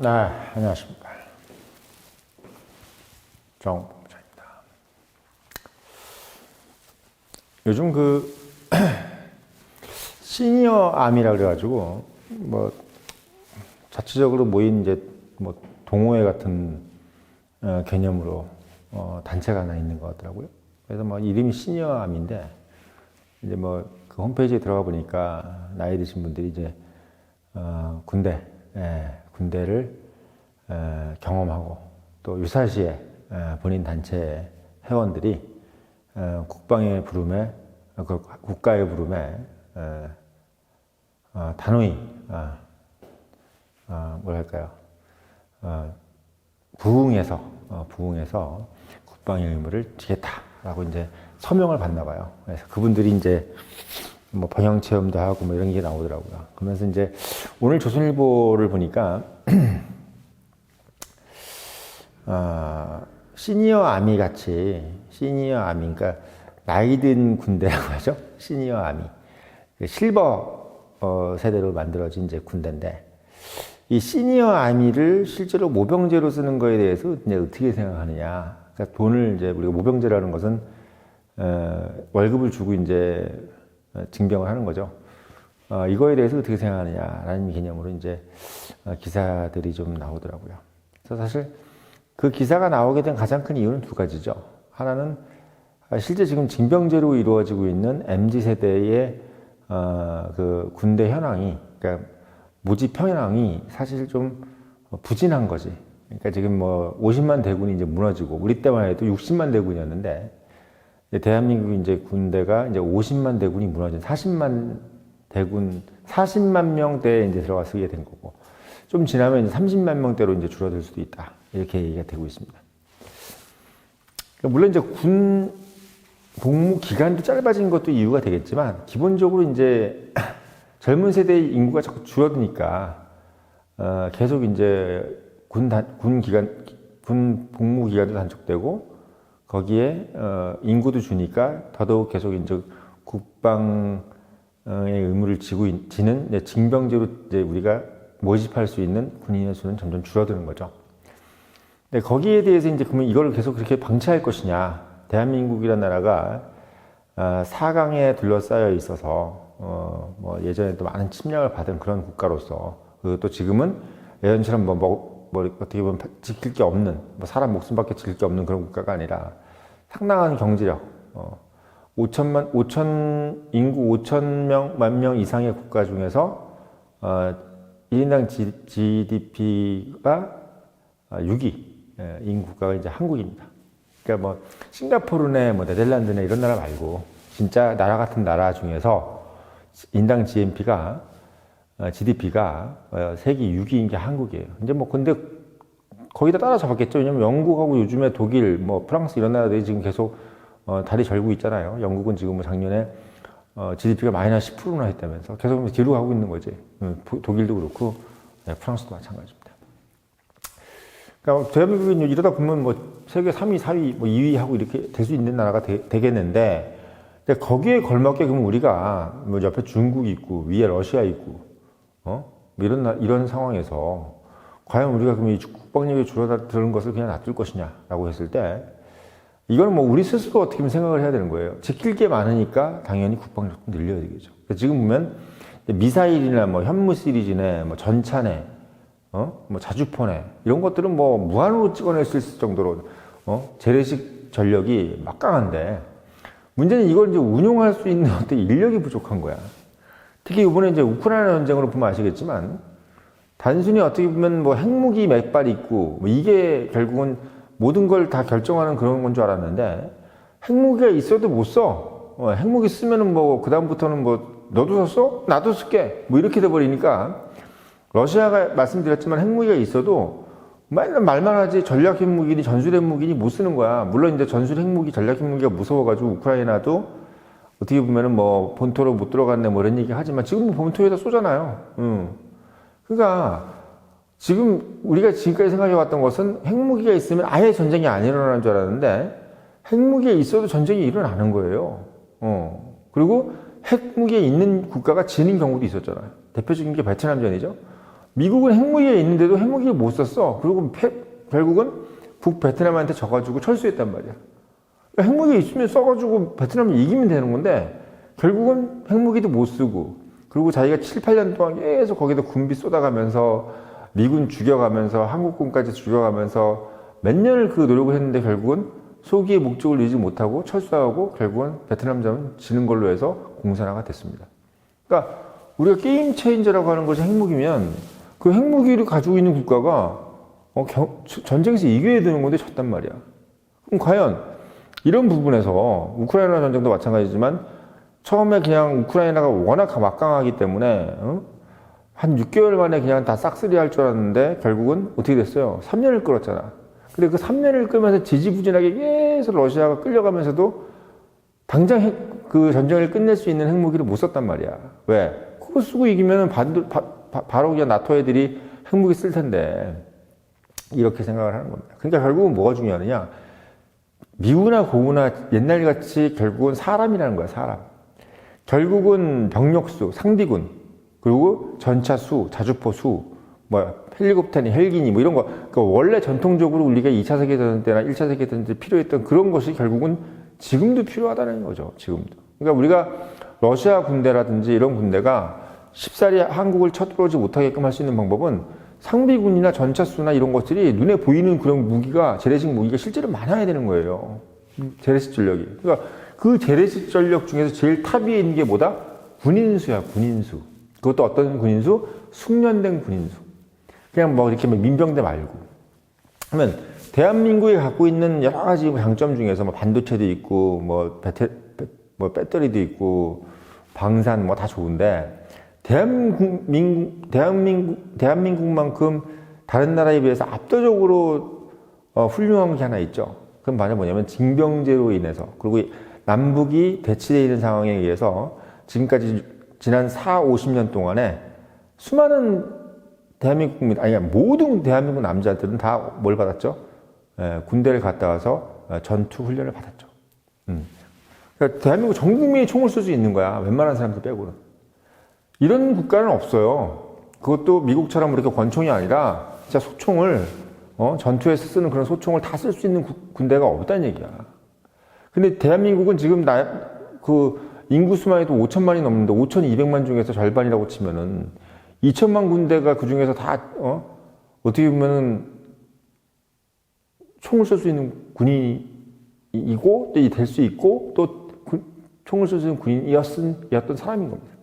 네, 안녕하십니까. 정봉자입니다. 요즘 그 시니어 암이라 그래가지고 뭐 자체적으로 모인 이제 뭐 동호회 같은 어, 개념으로 어, 단체가 하나 있는 것 같더라고요. 그래서 뭐 이름이 시니어 암인데 이제 뭐 그 홈페이지에 들어가 보니까 나이 드신 분들이 이제 어, 군대, 예, 군대를 에, 경험하고 또 유사시에 에, 본인 단체 회원들이 에, 국방의 부름에 어, 그 국가의 부름에 에, 어, 단호히 어, 어, 뭐랄까요 어, 부응해서 어, 부응해서 국방의 의무를 지겠다라고 이제 서명을 받나 봐요. 그래서 그분들이 이제 뭐 번영 체험도 하고 뭐 이런 게 나오더라고요. 그러면서 이제 오늘 조선일보를 보니까 어, 시니어 아미 같이 시니어 아미 그러니까 나이 든 군대라고 하죠. 시니어 아미 그 실버 어, 세대로 만들어진 이제 군대인데 이 시니어 아미를 실제로 모병제로 쓰는 거에 대해서 이제 어떻게 생각하느냐. 그러니까 돈을 이제 우리가 모병제라는 것은 어, 월급을 주고 이제 어, 징병을 하는 거죠. 어, 이거에 대해서 어떻게 생각하느냐라는 개념으로 이제 어, 기사들이 좀 나오더라고요. 그래서 사실 그 기사가 나오게 된 가장 큰 이유는 두 가지죠. 하나는 아, 실제 지금 징병제로 이루어지고 있는 MZ 세대의 어, 그 군대 현황이, 그러니까 모집 현황이 사실 좀 부진한 거지. 그러니까 지금 뭐 50만 대군이 이제 무너지고 우리 때만 해도 60만 대군이었는데 대한민국 이제 군대가 이제 50만 대군이 무너진 40만 대군 40만 명대에 이제 들어가게 된 거고 좀 지나면 이제 30만 명대로 이제 줄어들 수도 있다 이렇게 얘기가 되고 있습니다. 그러니까 물론 이제 군 복무 기간도 짧아진 것도 이유가 되겠지만 기본적으로 이제 젊은 세대의 인구가 자꾸 줄어드니까 어, 계속 이제 군, 단, 군 기간 군 복무 기간도 단축되고 거기에 어, 인구도 주니까 더더욱 계속 이제 국방의 의무를 지고 있- 지는 징병제로 이제 우리가 모집할 수 있는 군인의 수는 점점 줄어드는 거죠. 근데 거기에 대해서 이제 그러면 이걸 계속 그렇게 방치할 것이냐? 대한민국이라는 나라가 아, 사강에 둘러싸여 있어서 어, 뭐 예전에 또 많은 침략을 받은 그런 국가로서 그리고 또 지금은 예전처럼 뭐, 뭐, 뭐 어떻게 보면 지킬 게 없는 뭐 사람 목숨밖에 지킬 게 없는 그런 국가가 아니라 상당한 경제력 어, 5천만 5천 인구 5천 명만 명 이상의 국가 중에서 어, 1인당 GDP가 6위 예, 인 국가가 이제 한국입니다. 그러니까 뭐 싱가포르네 뭐 네덜란드네 이런 나라 말고 진짜 나라 같은 나라 중에서 인당 GNP가 GDP가 어, 세계 6위인 게 한국이에요. 이제 뭐 근데 거의 다 따라잡았겠죠. 왜냐면 영국하고 요즘에 독일, 뭐 프랑스 이런 나라들이 지금 계속 어, 다리 절고 있잖아요. 영국은 지금 뭐 작년에 어, GDP가 마이너스 10%나 했다면서 계속 뒤로 가고 있는 거지. 음, 부- 독일도 그렇고 네, 프랑스도 마찬가지입니다. 그러니까 대한민국이 이러다 보면 뭐 세계 3위, 4위, 뭐 2위 하고 이렇게 될 수 있는 나라가 되, 되겠는데 근데 거기에 걸맞게 그러면 우리가 뭐 옆에 중국 있고 위에 러시아 있고 어? 뭐 이런 나- 이런 상황에서 과연 우리가 그럼 이 국방력이 줄어드는 것을 그냥 놔둘 것이냐 라고 했을 때 이거는 뭐 우리 스스로 어떻게 생각을 해야 되는 거예요. 지킬 게 많으니까 당연히 국방력도 늘려야 되겠죠. 지금 보면 미사일이나 뭐 현무 시리즈네, 뭐 전차네, 어, 뭐 자주포네 이런 것들은 뭐 무한으로 찍어낼 수 있을 정도로 어, 재래식 전력이 막강한데 문제는 이걸 이제 운용할 수 있는 어떤 인력이 부족한 거야. 특히 이번에 이제 우크라이나 전쟁으로 보면 아시겠지만 단순히 어떻게 보면 뭐 핵무기 몇발 있고 뭐 이게 결국은 모든 걸 다 결정하는 그런 건 줄 알았는데 핵무기가 있어도 못 써. 어, 핵무기 쓰면은 뭐 그다음부터는 뭐 너도 썼어? 나도 쓸게. 뭐 이렇게 돼 버리니까 러시아가 말씀드렸지만 핵무기가 있어도 맨날 말만 하지 전략 핵무기니 전술 핵무기니 못 쓰는 거야. 물론 이제 전술 핵무기, 전략 핵무기가 무서워가지고 우크라이나도 어떻게 보면은 뭐 본토로 못 들어갔네 뭐 이런 얘기 하지만 지금 뭐 본토에다 쏘잖아요. 응. 그러니까 지금 우리가 지금까지 생각해 왔던 것은 핵무기가 있으면 아예 전쟁이 안 일어나는 줄 알았는데 핵무기가 있어도 전쟁이 일어나는 거예요. 어. 그리고 핵무기에 있는 국가가 지는 경우도 있었잖아요. 대표적인 게 베트남전이죠. 미국은 핵무기가 있는데도 핵무기를 못 썼어. 그리고 패- 결국은 북베트남한테 져가지고 철수했단 말이야. 핵무기 있으면 써가지고 베트남을 이기면 되는 건데 결국은 핵무기도 못 쓰고 그리고 자기가 7, 8년 동안 계속 거기다 군비 쏟아가면서 미군 죽여가면서 한국군까지 죽여가면서 몇 년을 그 노력을 했는데 결국은 소기의 목적을 이루지 못하고 철수하고 결국은 베트남전은 지는 걸로 해서 공산화가 됐습니다. 그러니까 우리가 게임 체인저라고 하는 것이 핵무기면 그 핵무기를 가지고 있는 국가가 어, 겨- 전쟁에서 이겨야 되는 건데 졌단 말이야. 그럼 과연 이런 부분에서 우크라이나 전쟁도 마찬가지지만 처음에 그냥 우크라이나가 워낙 막강하기 때문에 어? 한 6개월 만에 그냥 다 싹쓸이 할 줄 알았는데 결국은 어떻게 됐어요? 3년을 끌었잖아. 근데 그 3년을 끌면서 지지부진하게 계속 러시아가 끌려가면서도 당장 핵- 그 전쟁을 끝낼 수 있는 핵무기를 못 썼단 말이야. 왜? 그거 쓰고 바, 바로 그냥 나토 애들이 핵무기 쓸 텐데. 이렇게 생각을 하는 겁니다. 그러니까 결국은 뭐가 중요하느냐. 미우나 고우나 옛날 같이 결국은 사람이라는 거야, 사람. 결국은 병력수, 상비군, 그리고 전차수, 자주포수, 뭐 헬리콥터니 헬기니 뭐 이런 거. 그러니까 원래 전통적으로 우리가 2차 세계대전 때나 1차 세계대전 때 필요했던 그런 것이 결국은 지금도 필요하다는 거죠. 지금도. 그러니까 우리가 러시아 군대라든지 이런 군대가 쉽사리 한국을 쳐들어오지 못하게끔 할 수 있는 방법은 상비군이나 전차수나 이런 것들이 눈에 보이는 그런 무기가 재래식 무기가 실제로 많아야 되는 거예요. 재래식 전력이. 그러니까 그 재래식 전력 중에서 제일 탑 위에 있는 게 뭐다? 군인수야, 군인수. 그것도 어떤 군인수? 숙련된 군인수. 그냥 뭐 이렇게 뭐 민병대 말고. 하면 대한민국이 갖고 있는 여러 가지 장점 중에서 뭐 반도체도 있고 뭐 배터 뭐 배터리도 있고 방산 뭐 다 좋은데 대한민국 대한민국 대한민국만큼 다른 나라에 비해서 압도적으로 어, 훌륭한 게 하나 있죠. 그건 바로 뭐냐면 징병제로 인해서 그리고 이 남북이 대치되어 있는 상황에 의해서 지금까지 지난 4, 50년 동안에 수많은 대한민국 국민, 아니, 모든 대한민국 남자들은 다 뭘 받았죠? 예, 군대를 갔다 와서 어, 전투 훈련을 받았죠. 음. 그러니까 대한민국 전 국민이 총을 쏠 수 있는 거야. 웬만한 사람들 빼고는. 이런 국가는 없어요. 그것도 미국처럼 그렇게 권총이 아니라 진짜 소총을 어, 전투에서 쓰는 그런 소총을 다 쓸 수 있는 구- 군대가 없다는 얘기야. 근데 대한민국은 지금 나, 그 인구수만 해도 5천만이 넘는데 5,200만 중에서 절반이라고 치면은 2천만 군대가 그 중에서 다, 어? 어떻게 보면은 총을 쏠수 있는 군인이고, 될수 있고, 또 군- 총을 쏠수 있는 군인이었던 이었던 사람인 겁니다.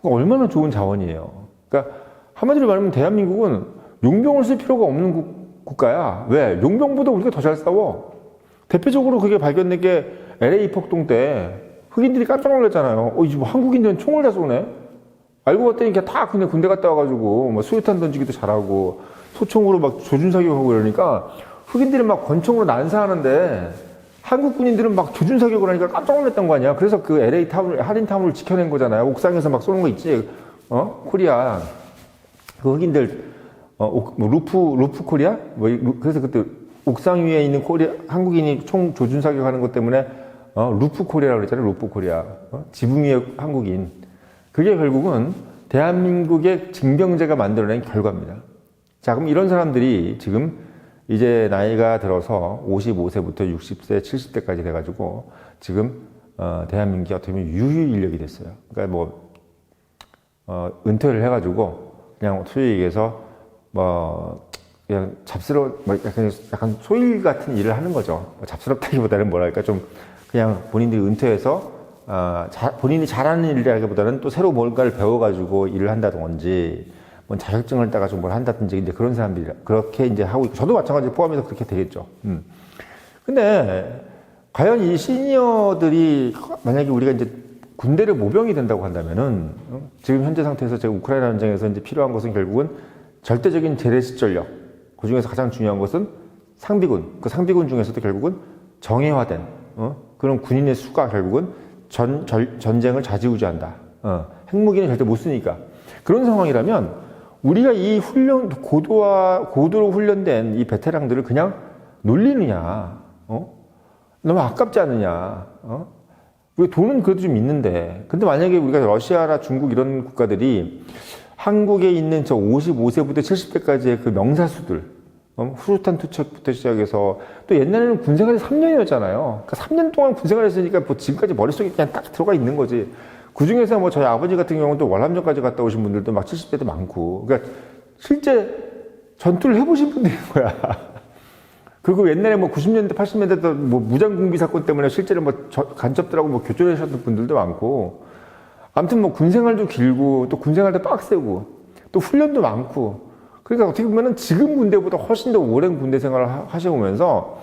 그러니까 얼마나 좋은 자원이에요. 그러니까 한마디로 말하면 대한민국은 용병을 쓸 필요가 없는 국, 국가야. 왜? 용병보다 우리가 더 잘 싸워. 대표적으로 그게 발견된 게 LA 폭동 때 흑인들이 깜짝 놀랐잖아요. 어, 이제 뭐 한국인들은 총을 다 쏘네? 알고 봤더니 그냥 다 그냥 군대 갔다 와가지고 뭐 수류탄 던지기도 잘하고 소총으로 막 조준 사격하고 이러니까 흑인들이 막 권총으로 난사하는데 한국 군인들은 막 조준 사격을 하니까 깜짝 놀랐던 거 아니야. 그래서 그 LA 타운, 할인 타운을 지켜낸 거잖아요. 옥상에서 막 쏘는 거 있지. 어? 코리아. 그 흑인들, 어, 옥- 뭐 루프, 루프 코리아? 뭐, 그래서 그때 옥상 위에 있는 코리아, 한국인이 총 조준 사격 하는 것 때문에, 어, 루프 코리아라고 그랬잖아요. 루프 코리아. 어? 지붕 위에 한국인. 그게 결국은 대한민국의 징병제가 만들어낸 결과입니다. 자, 그럼 이런 사람들이 지금 이제 나이가 들어서 55세부터 60세, 70세까지 돼가지고 지금 어, 대한민국이 어떻게 보면 유휴 인력이 됐어요. 그러니까 뭐 어, 은퇴를 해가지고 그냥 소위 얘기해서 뭐 그냥 잡스러 뭐 약간, 약간 소일 같은 일을 하는 거죠. 뭐 잡스럽다기보다는 뭐랄까 좀 그냥 본인들이 은퇴해서 어, 자- 본인이 잘하는 일이라기보다는 또 새로 뭔가를 배워가지고 일을 한다든지 뭐 자격증을 따가지고 뭘 한다든지 이제 그런 사람들이 그렇게 이제 하고 있고 저도 마찬가지 포함해서 그렇게 되겠죠. 음. 근데 과연 이 시니어들이 만약에 우리가 이제 군대를 모병이 된다고 한다면은 어? 지금 현재 상태에서 제가 우크라이나 전쟁에서 이제 필요한 것은 결국은 절대적인 재래식 전력 그 중에서 가장 중요한 것은 상비군 그 상비군 중에서도 결국은 정예화된 어? 그런 군인의 수가 결국은 전, 절- 전쟁을 좌지우지한다 어, 핵무기는 절대 못 쓰니까 그런 상황이라면 우리가 이 훈련 고도화 고도로 훈련된 이 베테랑들을 그냥 놀리느냐 어? 너무 아깝지 않느냐 어? 우리 돈은 그래도 좀 있는데 근데 만약에 우리가 러시아나 중국 이런 국가들이 한국에 있는 저 55세부터 70세까지의 그 명사수들, 어, 후루탄 투척부터 시작해서 또 옛날에는 군생활이 3년이었잖아요. 그러니까 3년 동안 군생활 했으니까 뭐 지금까지 머릿속에 그냥 딱 들어가 있는 거지. 그 중에서 뭐 저희 아버지 같은 경우는 또 월남전까지 갔다 오신 분들도 막 70대도 많고. 그러니까 실제 전투를 해보신 분들인 거야. 그리고 옛날에 뭐 90년대, 80년대 때뭐 무장공비 사건 때문에 실제로 뭐 저- 간첩들하고 뭐 교전하셨던 분들도 많고. 아무튼 뭐 군생활도 길고 또 군생활도 빡세고 또 훈련도 많고. 그러니까 어떻게 보면은 지금 군대보다 훨씬 더 오랜 군대 생활을 하- 하셔오면서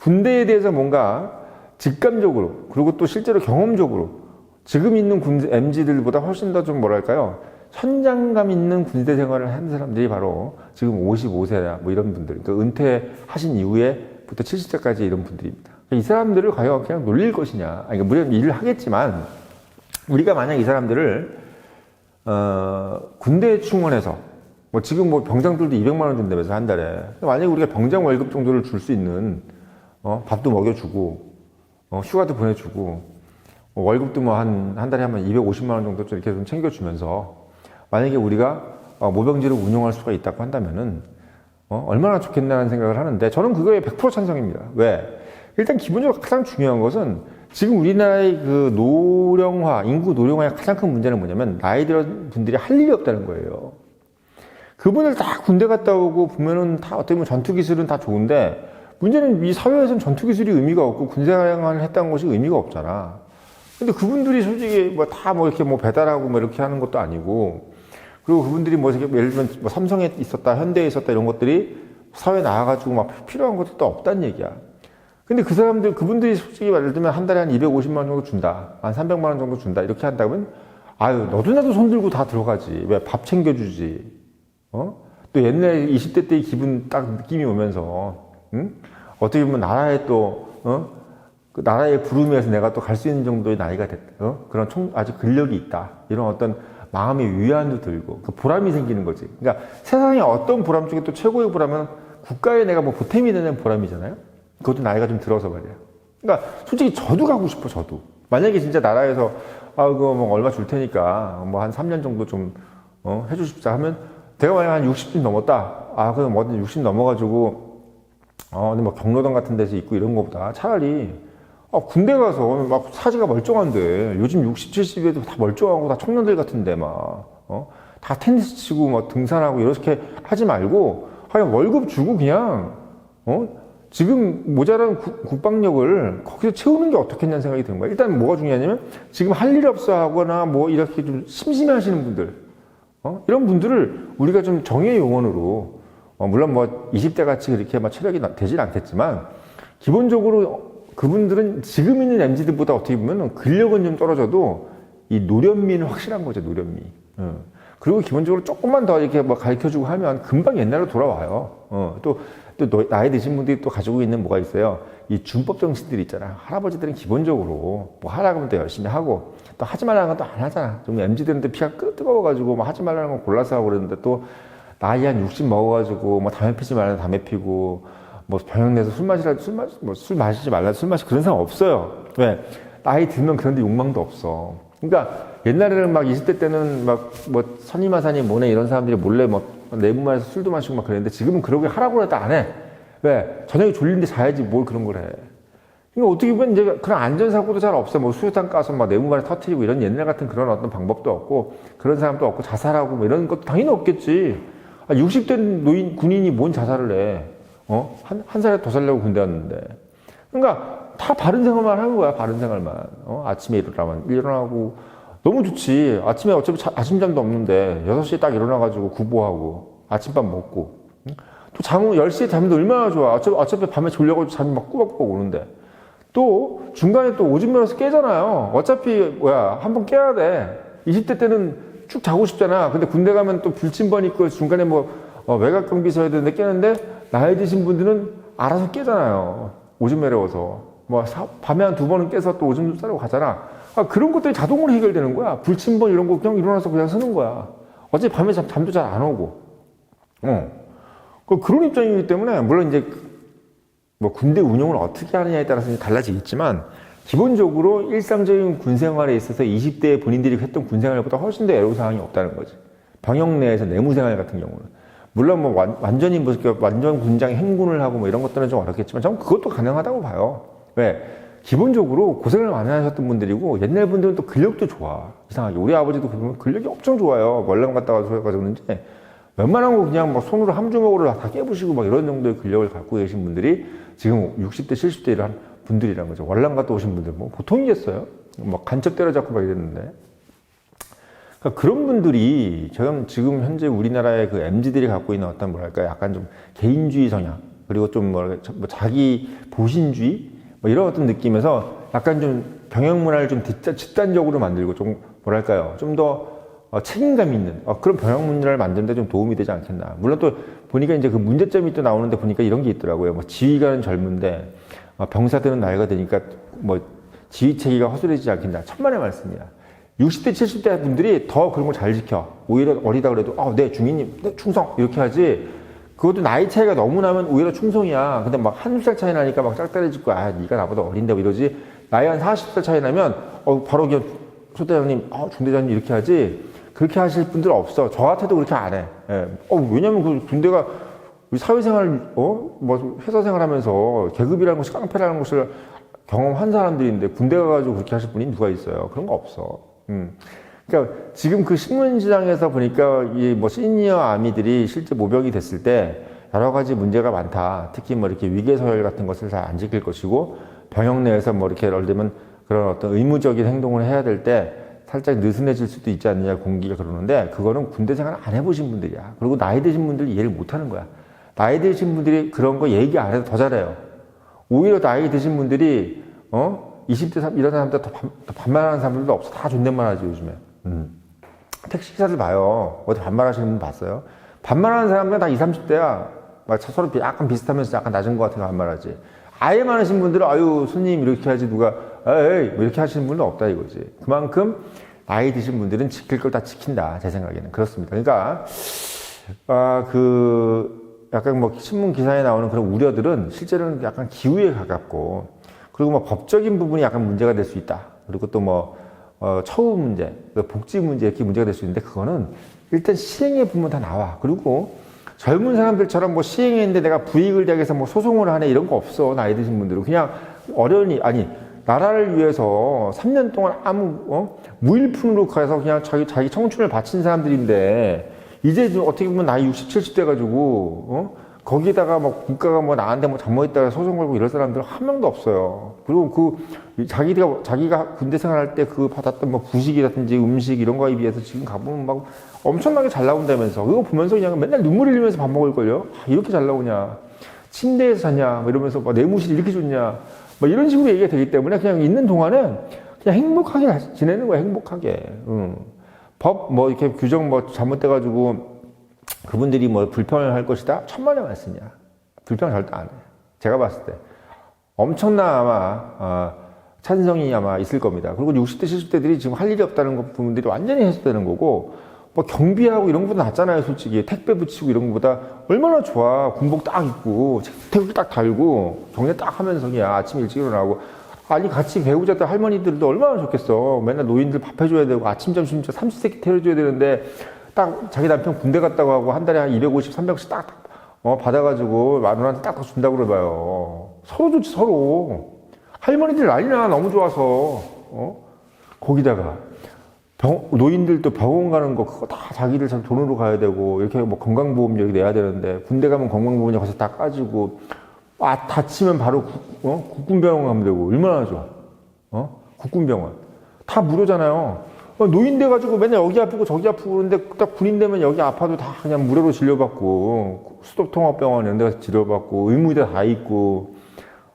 군대에 대해서 뭔가 직감적으로 그리고 또 실제로 경험적으로 지금 있는 군 MZ들보다 훨씬 더 좀 뭐랄까요 현장감 있는 군대 생활을 하는 사람들이 바로 지금 55세나 뭐 이런 분들, 그러니까 은퇴하신 이후에부터 70세까지 이런 분들입니다. 이 사람들을 과연 그냥 놀릴 것이냐? 아니, 그러니까 물론 일을 하겠지만 우리가 만약 이 사람들을 어, 군대에 충원해서 뭐 지금 뭐 병장들도 200만 원 준다면서 한 달에 만약에 우리가 병장 월급 정도를 줄 수 있는 어, 밥도 먹여주고 어, 휴가도 보내주고 어, 월급도 뭐 한 한 달에 한번 250만 원 정도 좀 이렇게 좀 챙겨주면서 만약에 우리가 어, 모병지를 운영할 수가 있다고 한다면은 어, 얼마나 좋겠나는 생각을 하는데 저는 그거에 100% 찬성입니다. 왜? 일단 기본적으로 가장 중요한 것은 지금 우리나라의 그 노령화, 인구 노령화의 가장 큰 문제는 뭐냐면 나이 들은 분들이 할 일이 없다는 거예요. 그분들 다 군대 갔다 오고 보면은 다 어떻게 보면 전투 기술은 다 좋은데 문제는 이 사회에서는 전투 기술이 의미가 없고 군대 생활을 했다는 것이 의미가 없잖아. 근데 그분들이 솔직히 뭐다뭐 이렇게 뭐 배달하고 뭐 이렇게 하는 것도 아니고 그리고 그분들이 뭐 이렇게 예를 들면 뭐 삼성에 있었다 현대에 있었다 이런 것들이 사회에 나와가지고 막 필요한 것도 없다는 얘기야. 근데 그 사람들 그분들이 솔직히 예를 들면 한 달에 한 250만 원 정도 준다, 한 300만 원 정도 준다 이렇게 한다면 아유 너도 나도 손 들고 다 들어가지 왜 밥 챙겨주지 어? 또 옛날 20대 때의 기분 딱 느낌이 오면서, 응? 어떻게 보면 나라의 또, 어? 그 나라의 부름에서 내가 또 갈 수 있는 정도의 나이가 됐다. 어? 그런 총, 아주 근력이 있다. 이런 어떤 마음의 위안도 들고, 그 보람이 생기는 거지. 그러니까 세상에 어떤 보람 중에 또 최고의 보람은 국가에 내가 뭐 보탬이 되는 보람이잖아요? 그것도 나이가 좀 들어서 말이야. 그러니까 솔직히 저도 가고 싶어, 저도. 만약에 진짜 나라에서, 아, 그거 뭐 얼마 줄 테니까, 뭐 한 3년 정도 좀, 어, 해주십사 하면, 내가 만약 한 60쯤 넘었다. 아, 그럼 뭐든 60 넘어가지고, 어, 근데 뭐 경로당 같은 데서 있고 이런 거보다 차라리, 아, 군대 가서 막 사지가 멀쩡한데, 요즘 60, 70에도 다 멀쩡하고 다 청년들 같은데 막, 어? 다 테니스 치고 막 등산하고 이렇게 하지 말고, 그냥 월급 주고 그냥, 어? 지금 모자란 국- 국방력을 거기서 채우는 게 어떻겠냐는 생각이 드는 거야. 일단 뭐가 중요하냐면, 지금 할 일 없어 하거나 뭐 이렇게 좀 심심해 하시는 분들, 어? 이런 분들을 우리가 좀 정의 용언으로, 어, 물론 뭐 20대 같이 그렇게 막 체력이 나- 되진 않겠지만, 기본적으로 그분들은 지금 있는 MZ들보다 어떻게 보면 근력은 좀 떨어져도 이 노련미는 확실한 거죠, 노련미. 어. 그리고 기본적으로 조금만 더 이렇게 뭐 가르쳐 주고 하면 금방 옛날로 돌아와요. 어, 또, 또 노- 나이 드신 분들이 또 가지고 있는 뭐가 있어요. 이 준법 정신들이 있잖아. 할아버지들은 기본적으로 뭐 하라고 하면 또 열심히 하고 또 하지 말라는 건 또 안 하잖아. 좀 MZ들은 또 피가 끄- 뜨거워가지고 뭐 하지 말라는 건 골라서 하고 그러는데 또 나이 한 60 먹어가지고 뭐 담배 피지 말라 담배 피고 뭐 병역 내서 술 마시라 술 마시 뭐술 마시지 말라 술 마시 그런 사람 없어요. 왜 나이 들면 그런데 욕망도 없어. 그러니까 옛날에는 막 20대 때는 막 뭐 선임하사니 뭐네 이런 사람들이 몰래 뭐 내부만에서 술도 마시고 막 그랬는데 지금은 그러고 하라고 해도 안 해. 왜 저녁에 졸린데 자야지 뭘 그런 걸 해. 그러니까 어떻게 보면 이제 그런 안전사고도 잘 없어. 뭐 수류탄 까서 막 내부만에 터트리고 이런 옛날 같은 그런 어떤 방법도 없고 그런 사람도 없고 자살하고 뭐 이런 것도 당연히 없겠지. 아, 60대 노인, 군인이 뭔 자살을 해. 어? 한, 한 살에 더 살려고 군대 왔는데. 그러니까 다 바른 생활만 하는 거야, 바른 생활만. 어? 아침에 일어나면, 일어나고. 너무 좋지. 아침에 어차피 자- 아침잠도 없는데, 6시에 딱 일어나가지고 구보하고, 아침밥 먹고. 응? 또 잠은 10시에 자면 얼마나 좋아. 어차피, 어차피 밤에 졸려가지고 잠이 막 꾸벅꾸벅 오는데. 또 중간에 또 오줌 마려서 깨잖아요. 어차피 뭐야 한 번 깨야 돼. 20대 때는 쭉 자고 싶잖아. 근데 군대 가면 또 불침번 있고 중간에 뭐 어, 외곽 경비 서야 되는데 깨는데 나이 드신 분들은 알아서 깨잖아요. 오줌 마려워서 뭐 사- 밤에 한 두 번은 깨서 또 오줌 좀 싸려고 가잖아. 아, 그런 것들이 자동으로 해결되는 거야. 불침번 이런 거 그냥 일어나서 그냥 쓰는 거야. 어차피 밤에 잠, 잠도 잘 안 오고. 어. 그 그런 입장이기 때문에 물론 이제 뭐 군대 운영을 어떻게 하느냐에 따라서 달라지겠지만 기본적으로 일상적인 군 생활에 있어서 20대 본인들이 했던 군 생활보다 훨씬 더 애로사항이 없다는 거지. 병역 내에서 내무생활 같은 경우는 물론 뭐 완, 완전히 뭐 이렇게 완전 군장 행군을 하고 뭐 이런 것들은 좀 어렵겠지만 저는 그것도 가능하다고 봐요. 왜? 기본적으로 고생을 많이 하셨던 분들이고 옛날 분들은 또 근력도 좋아. 이상하게 우리 아버지도 보면 근력이 엄청 좋아요. 월남 갔다 와서 해가지고 그런지 웬만한 거 그냥 막 손으로 한 주먹으로 다 깨부시고 막 이런 정도의 근력을 갖고 계신 분들이 지금 60대 70대 이런 분들이란 거죠. 월남 갔다 오신 분들 뭐 보통이겠어요. 막 간첩 때려잡고 막 이랬는데 그러니까 그런 분들이 저는 지금 현재 우리나라의 그 MZ들이 갖고 있는 어떤 뭐랄까 약간 좀 개인주의 성향 그리고 좀 뭐랄까 뭐 자기 보신주의 뭐 이런 어떤 느낌에서 약간 좀 병역 문화를 좀 뒷- 집단적으로 만들고 좀 뭐랄까요 좀더 어, 책임감 있는 어, 그런 병역 문화를 만드는데 좀 도움이 되지 않겠나. 물론 또 보니까 이제 그 문제점이 또 나오는데 보니까 이런 게 있더라고요. 뭐 지휘관은 젊은데 어, 병사들은 나이가 드니까 뭐 지휘 체계가 허술해지지 않겠나. 천만의 말씀이야. 60대, 70대 분들이 더 그런 걸 잘 지켜. 오히려 어리다 그래도, 아, 네, 중위님, 네, 충성. 이렇게 하지. 그것도 나이 차이가 너무 나면 오히려 충성이야. 근데 막 한두 살 차이 나니까 막 짝다리짓고, 아, 네가 나보다 어린데 뭐 이러지. 나이 한 40살 차이 나면, 어, 바로 그냥 소대장님, 아, 중대장님 이렇게 하지. 그렇게 하실 분들 없어. 저한테도 그렇게 안 해. 예. 어, 왜냐면 그 군대가 사회생활, 어? 뭐 회사 생활하면서 계급이라는 것이 깡패라는 것을 경험한 사람들인데 군대 가가지고 그렇게 하실 분이 누가 있어요? 그런 거 없어. 음. 그러니까 지금 그 신문지장에서 보니까 이 뭐 시니어 아미들이 실제 모병이 됐을 때 여러 가지 문제가 많다. 특히 뭐 이렇게 위계서열 같은 것을 잘 안 지킬 것이고 병역 내에서 뭐 이렇게 예를 들면 그런 어떤 의무적인 행동을 해야 될 때 살짝 느슨해질 수도 있지 않느냐 공기가 그러는데 그거는 군대 생활 안 해보신 분들이야. 그리고 나이 드신 분들이 이해를 못 하는 거야. 나이 드신 분들이 그런 거 얘기 안 해도 더 잘해요. 오히려 나이 드신 분들이 어 20대 삼- 이런 사람들 더, 반, 더 반말하는 사람들도 없어. 다 존댓말 하지 요즘에. 음. 택시 기사들 봐요. 어디 반말하시는 분 봤어요? 반말하는 사람들 다 20, 30대야. 막 서로 비- 약간 비슷하면서 약간 낮은 것 같은 거 반말하지. 아예 많으신 분들은 아유 손님 이렇게 하지 누가 에이 뭐 이렇게 하시는 분은 없다 이거지. 그만큼 나이 드신 분들은 지킬 걸 다 지킨다 제 생각에는. 그렇습니다. 그러니까 아, 그, 약간 뭐 신문 기사에 나오는 그런 우려들은 실제로는 약간 기후에 가깝고, 그리고 뭐 법적인 부분이 약간 문제가 될 수 있다. 그리고 또 뭐, 어, 처우 문제, 그 복지 문제 이렇게 문제가 될 수 있는데, 그거는 일단 시행에 보면 다 나와. 그리고 젊은 사람들처럼 뭐 시행했는데 내가 불이익을 대해서 뭐 소송을 하네 이런 거 없어. 나이 드신 분들은. 그냥 어려우니, 아니, 나라를 위해서 3년 동안 아무, 어? 무일푼으로 가서 그냥 자기, 자기 청춘을 바친 사람들인데, 이제 좀 어떻게 보면 나이 60, 70 돼가지고, 어? 거기다가 뭐 국가가 뭐 나한테 뭐 잘못했다가 소송 걸고 이럴 사람들 한 명도 없어요. 그리고 그 자기가 자기가 군대 생활할 때 그 받았던 뭐 부식이라든지 음식 이런 거에 비해서 지금 가보면 막 엄청나게 잘 나온다면서 그거 보면서 그냥 맨날 눈물 흘리면서 밥 먹을 걸요. 아, 이렇게 잘 나오냐. 침대에서 자냐. 뭐 이러면서 막 내무실이 이렇게 좋냐. 뭐 이런 식으로 얘기가 되기 때문에 그냥 있는 동안은 그냥 행복하게 지내는 거야. 행복하게. 응. 법뭐 이렇게 규정 뭐 잘못돼가지고 그분들이 뭐 불평을 할 것이다? 천만의 말씀이야. 불평 절대 안 해. 제가 봤을 때. 엄청난 아마, 어, 찬성이 아마 있을 겁니다. 그리고 60대, 70대들이 지금 할 일이 없다는 것 부분들이 완전히 해소되는 거고, 뭐 경비하고 이런 것보다 낫잖아요, 솔직히. 택배 붙이고 이런 것보다 얼마나 좋아. 군복 딱 입고, 태극기 딱 달고, 경례 딱 하면서 그냥 아침 일찍 일어나고. 아니, 같이 배우자들 할머니들도 얼마나 좋겠어. 맨날 노인들 밥 해줘야 되고, 아침, 점심, 저 삼시세끼 태워줘야 되는데, 딱 자기 남편 군대 갔다고 하고 한 달에 한 250, 300씩 딱, 어, 받아가지고 마누라한테 딱 준다고 그래봐요. 서로 좋지, 서로. 할머니들 난리나, 너무 좋아서. 어? 거기다가 병, 노인들도 병원 가는 거 그거 다 자기들 참 돈으로 가야 되고 이렇게 뭐 건강보험료 내야 되는데 군대 가면 건강보험료 가서 다 까지고 아 다치면 바로 국, 어? 국군병원 가면 되고 얼마나 좋아 어? 국군병원 다 무료잖아요 어, 노인 돼가지고 맨날 여기 아프고 저기 아프고 그런데 딱 군인 되면 여기 아파도 다 그냥 무료로 진료받고 수도통합병원 이런 데 가서 진료받고 의무대 다 있고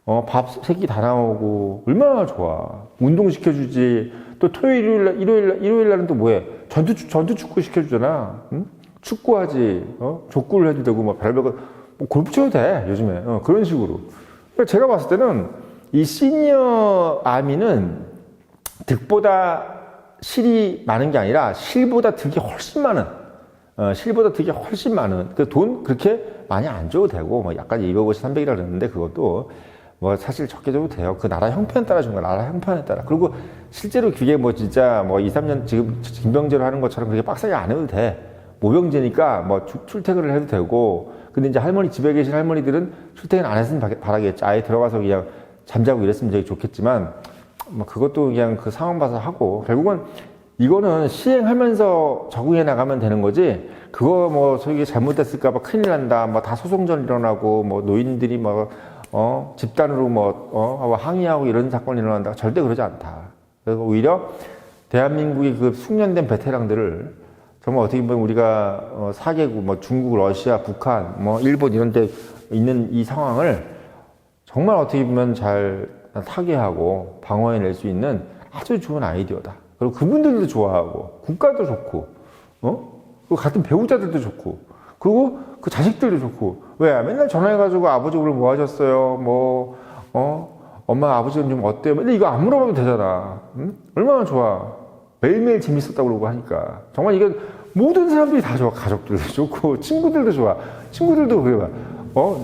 어, 밥 새끼 다 나오고 얼마나 좋아. 운동 시켜주지. 또 토요일, 일요일, 날- 일요일, 날- 일요일 날은 또 뭐해? 전투, 전투 축구 시켜주잖아. 응? 축구하지. 어? 족구를 해도 되고, 막 별별 거, 뭐 골프 쳐도 돼, 요즘에. 어, 그런 식으로. 제가 봤을 때는 이 시니어 아미는 득보다 실이 많은 게 아니라 실보다 득이 훨씬 많은 어, 실보다 득이 훨씬 많은 그 돈 그렇게 많이 안 줘도 되고 뭐 약간 250, 300이라 그랬는데 그것도 뭐 사실 적게 줘도 돼요. 그 나라 형편에 따라 준 거야. 나라 형편에 따라. 그리고 실제로 그게 뭐 진짜 뭐 2, 3년 지금 김병재로 하는 것처럼 그렇게 빡세게 안 해도 돼. 모병제니까 뭐 주- 출퇴근을 해도 되고 근데 이제 할머니 집에 계신 할머니들은 출퇴근 안 했으면 바- 바라겠지 아예 들어가서 그냥 잠자고 이랬으면 되게 좋겠지만 뭐 그것도 그냥 그 상황 봐서 하고 결국은 이거는 시행하면서 적응해 나가면 되는 거지 그거 뭐 저기 잘못됐을까 봐 큰일 난다 뭐 다 소송전 일어나고 뭐 노인들이 뭐 어, 집단으로 뭐, 어, 항의하고 이런 사건이 일어난다. 절대 그러지 않다. 그래서 오히려 대한민국의 그 숙련된 베테랑들을 정말 어떻게 보면 우리가 어, 4개국, 뭐 중국, 러시아, 북한, 뭐 일본 이런 데 있는 이 상황을 정말 어떻게 보면 잘 타개하고 방어해낼 수 있는 아주 좋은 아이디어다. 그리고 그분들도 좋아하고 국가도 좋고, 어? 그리고 같은 배우자들도 좋고, 그리고 그 자식들도 좋고. 왜? 맨날 전화해가지고 아버지 오늘 뭐 하셨어요? 뭐, 어? 엄마 아버지는 좀 어때요? 근데 이거 안 물어봐도 되잖아. 응? 얼마나 좋아. 매일매일 재밌었다고 그러고 하니까. 정말 이게 모든 사람들이 다 좋아. 가족들도 좋고, 친구들도 좋아. 친구들도 그래 봐. 어?